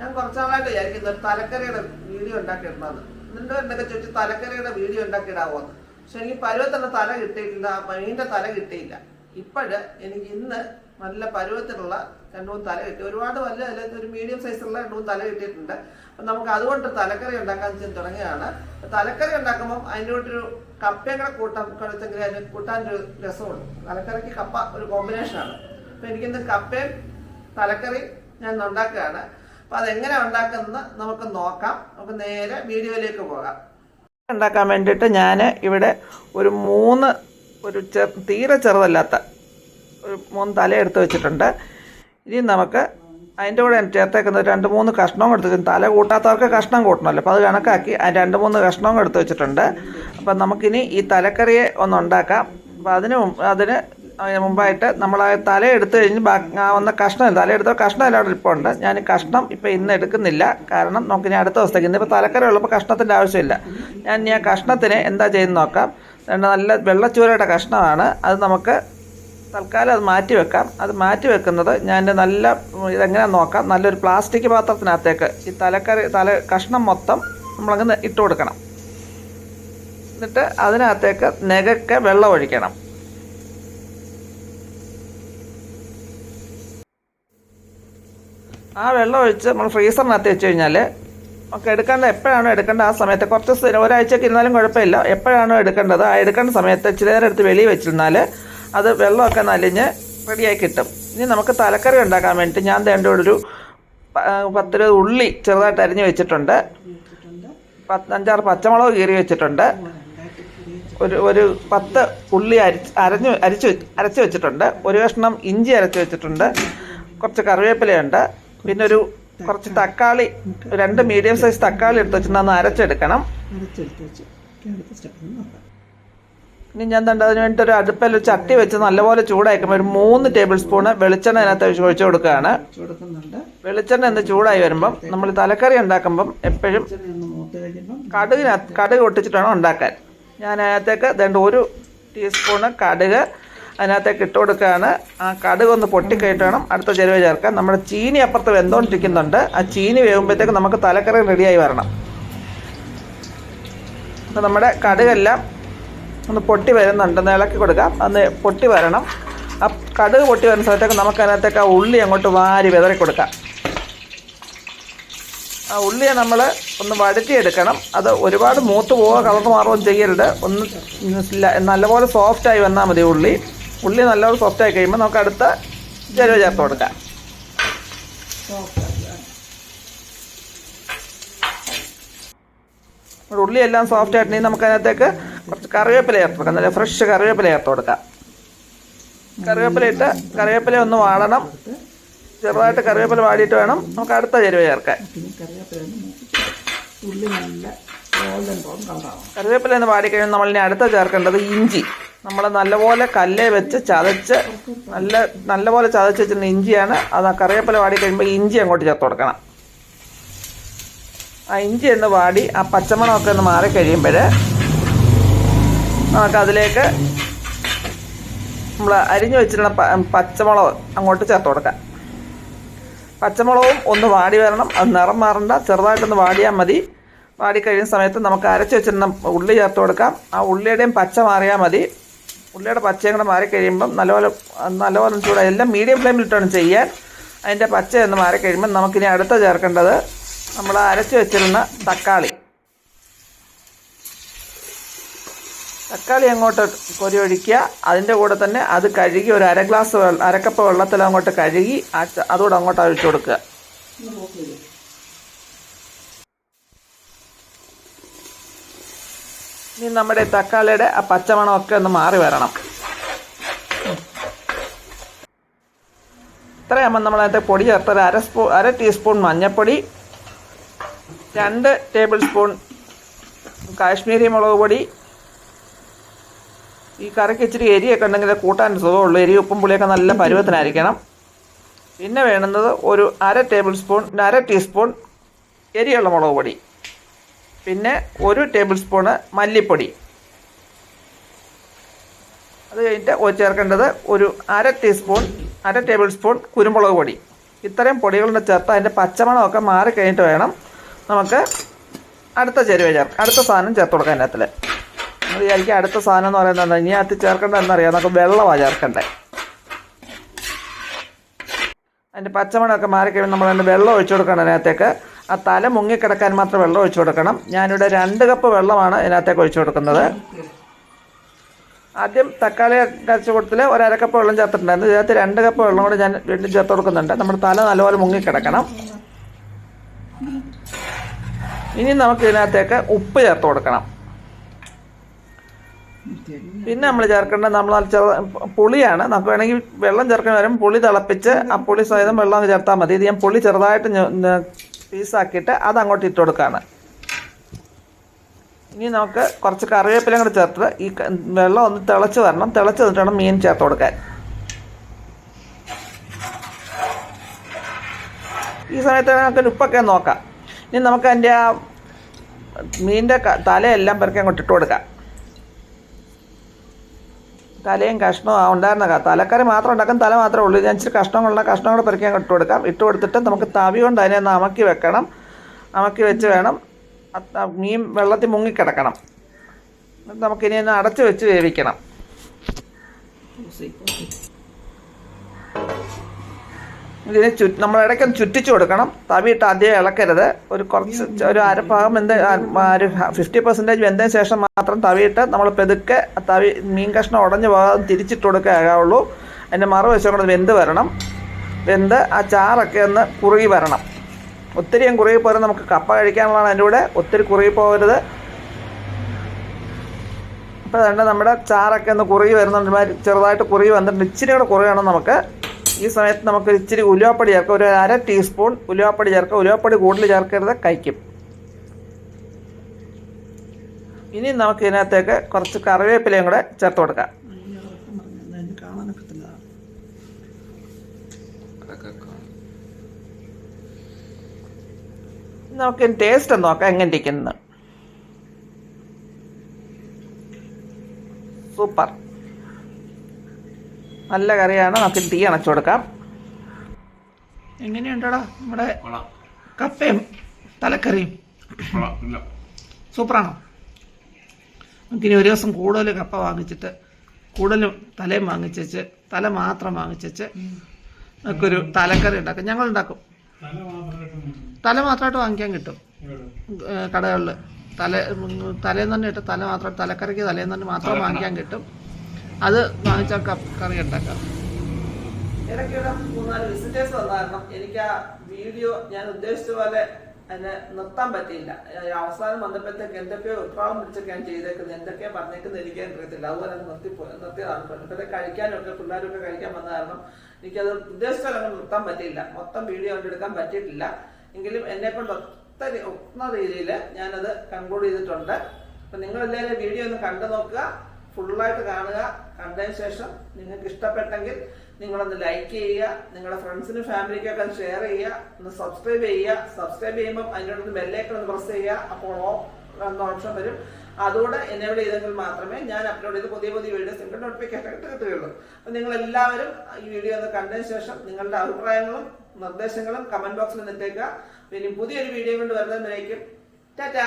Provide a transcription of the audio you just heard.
ഞാൻ കുറച്ചാളായിട്ട് വിചാരിക്കുന്നു ഒരു തലക്കറിയുടെ വീഡിയോ ഉണ്ടാക്കിയിടണമെന്ന് നിന്റെ എന്നൊക്കെ ചോദിച്ചു തലക്കറിയുടെ വീഡിയോ ഉണ്ടാക്കിയിടാവോന്ന് പക്ഷെ എനിക്ക് പരുവത്തിന്റെ തല കിട്ടിയിട്ടില്ല ആ മീനിന്റെ തല കിട്ടിയില്ല. ഇപ്പോഴ് എനിക്ക് ഇന്ന് നല്ല പരുവത്തിലുള്ള രണ്ടു മൂന്ന് തല കിട്ടി. ഒരുപാട് വല്ല അല്ലെങ്കിൽ ഒരു മീഡിയം സൈസിലുള്ള രണ്ടു മൂന്ന് തല കിട്ടിയിട്ടുണ്ട്. അപ്പം നമുക്ക് അതുകൊണ്ട് തലക്കറി ഉണ്ടാക്കാൻ തുടങ്ങുകയാണ്. തലക്കറി ഉണ്ടാക്കുമ്പോൾ അതിന്റെ കൂട്ടൊരു കപ്പയും കൂടെ കൂട്ടാൻ കഴിച്ചെങ്കിൽ അതിന് കൂട്ടാൻ ഒരു രസമുണ്ട് തലക്കറിക്ക് കപ്പ ഒരു കോമ്പിനേഷനാണ് അപ്പം എനിക്കിന്ന് കപ്പയും തലക്കറി ഞാൻ ഉണ്ടാക്കുകയാണ്. അപ്പം അതെങ്ങനെ ഉണ്ടാക്കുന്നത് നമുക്ക് നോക്കാം. നമുക്ക് നേരെ വീഡിയോയിലേക്ക് പോകാം. ഉണ്ടാക്കാൻ വേണ്ടിയിട്ട് ഞാൻ ഇവിടെ ഒരു മൂന്ന് ഒരു ചെ തീരെ ചെറുതല്ലാത്ത ഒരു മൂന്ന് തല എടുത്ത് വെച്ചിട്ടുണ്ട്. ഇനി നമുക്ക് അതിന്റെ കൂടെ ചേർത്തേക്കുന്ന രണ്ട് മൂന്ന് കഷ്ണവും എടുത്ത് തല കൂട്ടാത്തവർക്ക് കഷ്ണം കൂട്ടണമല്ലോ. അപ്പോൾ അത് കണക്കാക്കി രണ്ട് മൂന്ന് കഷ്ണവും എടുത്ത് വെച്ചിട്ടുണ്ട്. അപ്പം നമുക്കിനി ഈ തലക്കറിയെ ഒന്ന് ഉണ്ടാക്കാം. അപ്പോൾ അതിന് അതിന് അതിന് മുമ്പായിട്ട് നമ്മൾ ആ തല എടുത്തു കഴിഞ്ഞ് വന്ന കഷ്ണം തല എടുത്ത കഷ്ണം എല്ലാം ഇപ്പോൾ ഉണ്ട് ഞാൻ കഷ്ണം ഇപ്പോൾ ഇന്ന് എടുക്കുന്നില്ല. കാരണം നമുക്ക് ഇനി അടുത്ത ദിവസത്തേക്ക് ഇന്നിപ്പോൾ തലക്കറി ഉള്ളപ്പോൾ കഷ്ണത്തിന്റെ ആവശ്യമില്ല. ഞാൻ ഇനി ആ കഷ്ണത്തിന് എന്താ ചെയ്യുന്നത് നോക്കാം. രണ്ട് നല്ല വെള്ളച്ചൂരയുടെ കഷ്ണമാണ്. അത് നമുക്ക് തൽക്കാലം അത് മാറ്റി വെക്കാം. അത് മാറ്റി വെക്കുന്നത് ഞാൻ നല്ല ഇതെങ്ങനെയാണെന്ന് നോക്കാം. നല്ലൊരു പ്ലാസ്റ്റിക് പാത്രത്തിനകത്തേക്ക് ഈ തലക്കറി തല കഷ്ണം മൊത്തം നമ്മളങ്ങ് ഇട്ട് കൊടുക്കണം. എന്നിട്ട് അതിനകത്തേക്ക് നെകക്ക് വെള്ളം ഒഴിക്കണം. ആ വെള്ളം ഒഴിച്ച് നമ്മൾ ഫ്രീസറിനകത്ത് വെച്ച് കഴിഞ്ഞാൽ നമുക്ക് എടുക്കേണ്ട എപ്പോഴാണോ എടുക്കേണ്ടത് ആ സമയത്ത് കുറച്ച് സ്ഥിരം ഒരാഴ്ചയൊക്കെ ഇരുന്നാലും കുഴപ്പമില്ല. എപ്പോഴാണോ എടുക്കേണ്ടത് ആ എടുക്കേണ്ട സമയത്ത് ഇച്ചിരി നേരം എടുത്ത് വെളിയിൽ വെച്ചിരുന്നാൽ അത് വെള്ളമൊക്കെ നലിഞ്ഞ് റെഡിയായി കിട്ടും. ഇനി നമുക്ക് തലക്കറി ഉണ്ടാക്കാൻ വേണ്ടിയിട്ട് ഞാൻ തേണ്ട ഒരു പത്ത് പത്തിരുപത് ഉള്ളി ചെറുതായിട്ട് അരിഞ്ഞ് വെച്ചിട്ടുണ്ട്. അഞ്ചാറ് പച്ചമുളക് കീറി വെച്ചിട്ടുണ്ട്. ഒരു ഒരു പത്ത് ഉള്ളി അരിച്ച് അരഞ്ഞ് അരിച്ച് അരച്ച് വെച്ചിട്ടുണ്ട്. ഒരു കഷ്ണം ഇഞ്ചി അരച്ച് വെച്ചിട്ടുണ്ട്. കുറച്ച് കറിവേപ്പിലയുണ്ട്. പിന്നെ ഒരു കുറച്ച് തക്കാളി. രണ്ട് മീഡിയം സൈസ് തക്കാളി എടുത്ത് വെച്ച് നന്ന് അരച്ചെടുക്കണം. അരച്ചെടുത്ത് വെച്ച്. അടുത്ത സ്റ്റെപ്പ് നോക്കാം. ഇനി ഞാൻ കണ്ടത് അതിന് വേണ്ടിയിട്ട് ഒരു അടുപ്പിൽ ഒരു ചട്ടി വെച്ച് നല്ലപോലെ ചൂടാക്കുമ്പോൾ ഒരു മൂന്ന് ടേബിൾ സ്പൂണ് വെളിച്ചെണ്ണ അതിനകത്ത് ഒഴിച്ച് കൊടുക്കുകയാണ്. വെളിച്ചെണ്ണ എന്ന് ചൂടായി വരുമ്പം നമ്മൾ തലക്കറി ഉണ്ടാക്കുമ്പം എപ്പോഴും കടുകിനകത്ത് കടുക് ഒട്ടിച്ചിട്ടാണ് ഉണ്ടാക്കാൻ. ഞാൻ അതിനകത്തേക്ക് ദണ്ട് ഒരു ടീസ്പൂണ് കടുക് അതിനകത്തേക്ക് ആ കടുക് ഒന്ന് പൊട്ടിക്കയറ്റ് വേണം അടുത്ത ചെരുവ ചേർക്കാം. നമ്മുടെ ചീനി അപ്പുറത്ത് വെന്തോണ്ടിരിക്കുന്നുണ്ട്. ആ ചീനി വേകുമ്പോഴത്തേക്ക് നമുക്ക് തലക്കറി റെഡിയായി വരണം. അപ്പോൾ നമ്മുടെ കടുകെല്ലാം ഒന്ന് പൊട്ടി വരുന്നുണ്ട്. ഒന്ന് ഇളക്കി കൊടുക്കാം. അന്ന് പൊട്ടി വരണം. ആ കടുക് പൊട്ടി വരുന്ന സമയത്തേക്ക് നമുക്ക് അതിനകത്തേക്ക് ആ ഉള്ളി അങ്ങോട്ട് വാരി വിതറി കൊടുക്കാം. ആ ഉള്ളിയെ നമ്മൾ ഒന്ന് വഴറ്റിയെടുക്കണം. അത് ഒരുപാട് മൂത്ത് പോവുക കളർ മാറുകയും ചെയ്യരുത്. ഒന്ന് നല്ലപോലെ സോഫ്റ്റായി വന്നാൽ മതി ഉള്ളി. ഉള്ളി നല്ലോണം സോഫ്റ്റ് ആയി കഴിയുമ്പോൾ നമുക്ക് അടുത്ത ജരുവ ചേർത്ത് കൊടുക്കാം. ഉള്ളി എല്ലാം സോഫ്റ്റ് ആയിട്ടുണ്ടെങ്കിൽ നമുക്ക് അതിനകത്തേക്ക് കുറച്ച് കറിവേപ്പില ചേർത്ത് കൊടുക്കാം. നല്ല ഫ്രഷ് കറിവേപ്പില ചേർത്ത് കൊടുക്കാം. കറിവേപ്പില ഇട്ട് കറിവേപ്പില ഒന്ന് വാടണം. ചെറുതായിട്ട് കറിവേപ്പില വാടിയിട്ട് വേണം നമുക്ക് അടുത്ത ചേരുവ ചേർക്കാൻ. കറിവേപ്പില ഒന്ന് വാടിക്കഴിഞ്ഞാൽ നമ്മളിനി അടുത്ത ചേർക്കേണ്ടത് ഇഞ്ചി. നമ്മൾ നല്ലപോലെ കല്ലേ വെച്ച് ചതച്ച് നല്ല നല്ലപോലെ ചതച്ച് വെച്ചിരുന്ന ഇഞ്ചിയാണ്. അത് ആ കറിവേപ്പില വാടി കഴിയുമ്പോൾ ഇഞ്ചി അങ്ങോട്ട് ചേർത്ത് കൊടുക്കണം. ആ ഇഞ്ചി ഒന്ന് വാടി ആ പച്ചമണമൊക്കെ ഒന്ന് മാറി കഴിയുമ്പോൾ നമുക്ക് അതിലേക്ക് നമ്മൾ അരിഞ്ഞു വെച്ചിട്ടുള്ള പച്ചമുളക് അങ്ങോട്ട് ചേർത്ത് കൊടുക്കാം. പച്ചമുളകും ഒന്ന് വാടി വരണം. അത് നിറം മാറണ്ട. ചെറുതായിട്ടൊന്ന് വാടിയാൽ മതി. വാടി കഴിയുന്ന സമയത്ത് നമുക്ക് അരച്ച് വെച്ചിരുന്ന ഉള്ളി ചേർത്ത് കൊടുക്കാം. ആ ഉള്ളിയുടെയും പച്ച മാറിയാൽ മതി. ഉള്ളിയുടെ പച്ചയും കൂടെ മാറി കഴിയുമ്പം നല്ലപോലെ നല്ലപോലെ ചൂടായി. എല്ലാം മീഡിയം ഫ്ലെയിമിലിട്ടാണ് ചെയ്യാൻ. അതിന്റെ പച്ച ഒന്ന് മാറി കഴിയുമ്പം നമുക്കിനി അടുത്ത ചേർക്കേണ്ടത് നമ്മൾ അരച്ച് വെച്ചിരുന്ന തക്കാളി. തക്കാളി അങ്ങോട്ട് കൊരി ഒഴിക്കുക. അതിന്റെ കൂടെ തന്നെ അത് കഴുകി ഒരു അര ഗ്ലാസ് അരക്കപ്പ് വെള്ളത്തിൽ അങ്ങോട്ട് കഴുകി അതുകൂടെ അങ്ങോട്ട് ഒഴിച്ചു കൊടുക്കുക ഒന്ന് മൂത്ത് വരും ഇനി നമ്മുടെ തക്കാളിയുടെ ആ പച്ചമണമൊക്കെ ഒന്ന് മാറി വരണം. ഇത്രയാകുമ്പോൾ നമ്മൾ അതിന്റെ പൊടി ചേർത്ത് അര സ്പൂ അര ടീസ്പൂൺ മഞ്ഞൾപ്പൊടി രണ്ട് ടേബിൾ സ്പൂൺ കാശ്മീരി മുളക് പൊടി. ഈ കറിക്ക് ഇച്ചിരി എരിയൊക്കെ ഉണ്ടെങ്കിൽ കൂട്ടാൻ സുഖമുള്ളൂ. എരി ഉപ്പും പുളിയൊക്കെ നല്ല പരുവത്തിനായിരിക്കണം. പിന്നെ വേണ്ടുന്നത് ഒരു അര ടേബിൾ സ്പൂൺ അര ടീസ്പൂൺ എരിയുള്ള മുളക് പൊടി. പിന്നെ ഒരു ടേബിൾ സ്പൂണ് മല്ലിപ്പൊടി. അത് കഴിഞ്ഞിട്ട് ചേർക്കേണ്ടത് ഒരു അര ടീസ്പൂൺ അര ടേബിൾ സ്പൂൺ കുരുമുളക് പൊടി. ഇത്രയും പൊടികളുടെ ചേർത്ത് അതിന്റെ പച്ചമണമൊക്കെ മാറി കഴിഞ്ഞിട്ട് വേണം നമുക്ക് അടുത്ത ചേരുവ ചേർക്കാം അടുത്ത സാധനം ചേർത്ത് കൊടുക്കാൻ അതിനകത്തിൽ നമ്മൾ വിചാരിക്കും അടുത്ത സാധനം എന്ന് പറയുന്നത് ഇനി അത് ചേർക്കേണ്ടത് എന്നറിയാം നമുക്ക് വെള്ളമാണ് ചേർക്കേണ്ടത്. അതിന്റെ പച്ചമണമൊക്കെ മാറിക്കഴിയുമ്പോൾ നമ്മൾ അതിന്റെ വെള്ളം ഒഴിച്ചു കൊടുക്കണം അതിനകത്തേക്ക്. ആ തല മുങ്ങിക്കിടക്കാൻ മാത്രം വെള്ളം ഒഴിച്ചു കൊടുക്കണം. ഞാനിവിടെ രണ്ട് കപ്പ് വെള്ളമാണ് ഇതിനകത്തേക്ക് ഒഴിച്ചു കൊടുക്കുന്നത്. ആദ്യം തക്കാളി കരച്ച് കൊടുത്തിൽ ഒരു കപ്പ് വെള്ളം ചേർത്തിട്ടുണ്ടായിരുന്നു. ഇതിനകത്ത് രണ്ട് കപ്പ് വെള്ളം കൂടെ ഞാൻ വീണ്ടും ചേർത്ത് കൊടുക്കുന്നുണ്ട്. നമ്മുടെ തല നല്ലപോലെ മുങ്ങിക്കിടക്കണം ഇനി നമുക്ക് ഇതിനകത്തേക്ക് ഉപ്പ് ചേർത്ത് കൊടുക്കണം. പിന്നെ നമ്മൾ ചേർക്കേണ്ടത് നമ്മൾ പുളിയാണ്. നമുക്ക് വേണമെങ്കിൽ വെള്ളം ചേർക്കാൻ വരും. പുളി തിളപ്പിച്ച് ആ പുളി സഹിതം വെള്ളം ചേർത്താൽ മതി. ഇത് ഞാൻ പുളി ചെറുതായിട്ട് പീസാക്കിയിട്ട് അത് അങ്ങോട്ട് ഇട്ട് കൊടുക്കുകയാണ് ഇനി നമുക്ക് കുറച്ച് കറിവേപ്പിലയും കൂടെ ചേർത്ത് ഈ വെള്ളം ഒന്ന് തിളച്ച് വരണം. തിളച്ച് വന്നിട്ട് വേണം മീൻ ചേർത്ത് കൊടുക്കാൻ. ഈ സമയത്ത് നമുക്ക് ഉപ്പൊക്കെ നോക്കാം. ഇനി നമുക്ക് അതിന്റെ ആ മീനിന്റെ തലയെല്ലാം പെറുക്കി അങ്ങോട്ട് ഇട്ട് കൊടുക്കാം. തലയും കഷ്ണവും ഉണ്ടായിരുന്ന തലക്കറി മാത്രം ഉണ്ടാക്കാൻ തല മാത്രമേ ഉള്ളൂ. ഞാൻ ഇച്ചിരി കഷ്ണങ്ങളുള്ള കഷ്ണം കൂടെ പെറുക്കി ഇട്ട് കൊടുക്കാം. ഇട്ട് കൊടുത്തിട്ട് നമുക്ക് തവി കൊണ്ട് അതിനെ ഒന്ന് അമക്കി വെക്കണം. അമക്കി വെച്ച് വേണം. മീൻ വെള്ളത്തിൽ മുങ്ങിക്കിടക്കണം. നമുക്കിനി ഒന്ന് അടച്ച് വെച്ച് വേവിക്കണം. ഇതിനെ ചു നമ്മൾ ഇടയ്ക്കൊന്ന് ചുറ്റിച്ചു കൊടുക്കണം. തവിയിട്ട് ആദ്യം ഇളക്കരുത്. ഒരു കുറച്ച് ഒരു അരഭാഗം എന്ത് ഒരു ഫിഫ്റ്റി പെർസെന്റേജ് വെന്തതിന് ശേഷം മാത്രം തവിയിട്ട് നമ്മൾ പെതുക്കെ തവി മീൻ കഷ്ണം ഉടഞ്ഞു പോകാതെ തിരിച്ചിട്ട് കൊടുക്കുക ആകാവുള്ളൂ. അതിന്റെ മറുവശം കൂടെ വെന്ത് വരണം. വെന്ത് ആ ചാറൊക്കെ ഒന്ന് കുറുകി വരണം. ഒത്തിരിയും കുറുകി പോരുന്നത് നമുക്ക് കപ്പ കഴിക്കാനുള്ളതാണ് അതിന്റെ കൂടെ. ഒത്തിരി കുറുകി പോകരുത്. അപ്പോൾ അതുകൊണ്ട് നമ്മുടെ ചാറൊക്കെ ഒന്ന് കുറുകി വരുന്നുണ്ട്. ചെറുതായിട്ട് കുറുകി വന്നിട്ടുണ്ട്. ഇച്ചിരി കൂടെ കുറുകണം നമുക്ക്? ഈ സമയത്ത് നമുക്ക് ഇച്ചിരി ഉലുവാപ്പൊടി ചേർക്കാം. ഒരു അര ടീസ്പൂൺ ഉലുവാപ്പൊടി ചേർക്കുക ഉലുവാപ്പൊടി കൂടുതൽ ചേർക്കരുത് കഴിക്കും. ഇനി നമുക്ക് ഇതിനകത്തേക്ക് കുറച്ച് കറിവേപ്പിലയും കൂടെ ചേർത്ത് കൊടുക്കാം. നമുക്ക് ടേസ്റ്റ് ഒന്ന് നോക്കാം എങ്ങനെ ഇരിക്കുന്നത് സൂപ്പർ. നല്ല കറിയാണ്. നമുക്ക് തീ അണച്ചു കൊടുക്കാം. എങ്ങനെയുണ്ടടാ നമ്മുടെ കപ്പയും തലക്കറിയും? സൂപ്പറാണോ? നമുക്കിനി ഒരു ദിവസം കൂടുതൽ കപ്പ വാങ്ങിച്ചിട്ട് കൂടുതലും തലയും വാങ്ങിച്ചേച്ച് തല മാത്രം വാങ്ങിച്ചേച്ച് നമുക്കൊരു തലക്കറി ഉണ്ടാക്കും. ഞങ്ങൾ ഉണ്ടാക്കും തല മാത്രമായിട്ട് വാങ്ങിക്കാൻ കിട്ടും. കടകളിൽ തല തലേന്ന് തന്നെ ഇട്ട് തല മാത്രം തലക്കറിക്ക് തലേന്ന് തന്നെ മാത്രം വാങ്ങിക്കാൻ കിട്ടും. അത് വാങ്ങിച്ചാൽ കറി ഉണ്ടാക്കാം. ഇടയ്ക്കിടെ മൂന്നാൽ വിസിറ്റേഴ്സ് വന്നായിരുന്നു. എനിക്ക് ആ വീഡിയോ ഞാൻ ഉദ്ദേശിച്ച പോലെ അതിനെ നിർത്താൻ പറ്റിയില്ല. അവസാനം വന്നപ്പോഴത്തേക്ക് എന്തൊക്കെയോ ഉത്സാഹം പിടിച്ചൊക്കെ ഞാൻ ചെയ്തേക്കുന്നത് എന്തൊക്കെയാ പറഞ്ഞേക്കുന്നത് എനിക്ക് അറിയത്തില്ല. അതുപോലെ നിർത്തി നിർത്തിയതാണ് ഇപ്പോഴത്തെ കഴിക്കാനൊക്കെ പിള്ളേരൊക്കെ കഴിക്കാൻ വന്ന കാരണം എനിക്കത് ഉദ്ദേശിച്ചാൽ അങ്ങനെ നിർത്താൻ പറ്റിയില്ല. മൊത്തം വീഡിയോ കണ്ടെടുക്കാൻ പറ്റിയിട്ടില്ല. എങ്കിലും എന്നെ കൊണ്ട് ഒത്തിരി ഒന്ന രീതിയിൽ ഞാനത് കൺക്ലൂഡ് ചെയ്തിട്ടുണ്ട്. അപ്പം നിങ്ങളെല്ലാവരും വീഡിയോ ഒന്ന് കണ്ടു നോക്കുക. ഫുള്ളായിട്ട് കാണുക. കണ്ടതിന് ശേഷം നിങ്ങൾക്ക് ഇഷ്ടപ്പെട്ടെങ്കിൽ നിങ്ങളൊന്ന് ലൈക്ക് ചെയ്യുക. നിങ്ങളുടെ ഫ്രണ്ട്സിനും ഫാമിലിക്കൊക്കെ ഒന്ന് ഷെയർ ചെയ്യുക. ഒന്ന് സബ്സ്ക്രൈബ് ചെയ്യുക. സബ്സ്ക്രൈബ് ചെയ്യുമ്പോൾ അതിനോടൊന്ന് ബെല്ലേക്കൺ ഒന്ന് പ്രസ് ചെയ്യുക. അപ്പോൾ ഓ എന്ന ഓപ്ഷൻ വരും. അതുകൂടെ എനേബിൾ ചെയ്തെങ്കിൽ മാത്രമേ ഞാൻ അപ്ലോഡ് ചെയ്ത് പുതിയ പുതിയ വീഡിയോസ് നിങ്ങൾക്ക് നോട്ടിഫിക്കേഷൻ ആയിട്ട് കിട്ടുകയുള്ളൂ അപ്പം നിങ്ങൾ എല്ലാവരും ഈ വീഡിയോ ഒന്ന് കണ്ടതിന് ശേഷം നിങ്ങളുടെ അഭിപ്രായങ്ങളും നിർദ്ദേശങ്ങളും കമന്റ് ബോക്സിൽ നിന്നിട്ടേക്കുക പിന്നെ പുതിയൊരു വീഡിയോ കൊണ്ട് വരുന്നതിനായിരിക്കും. ടാറ്റാ!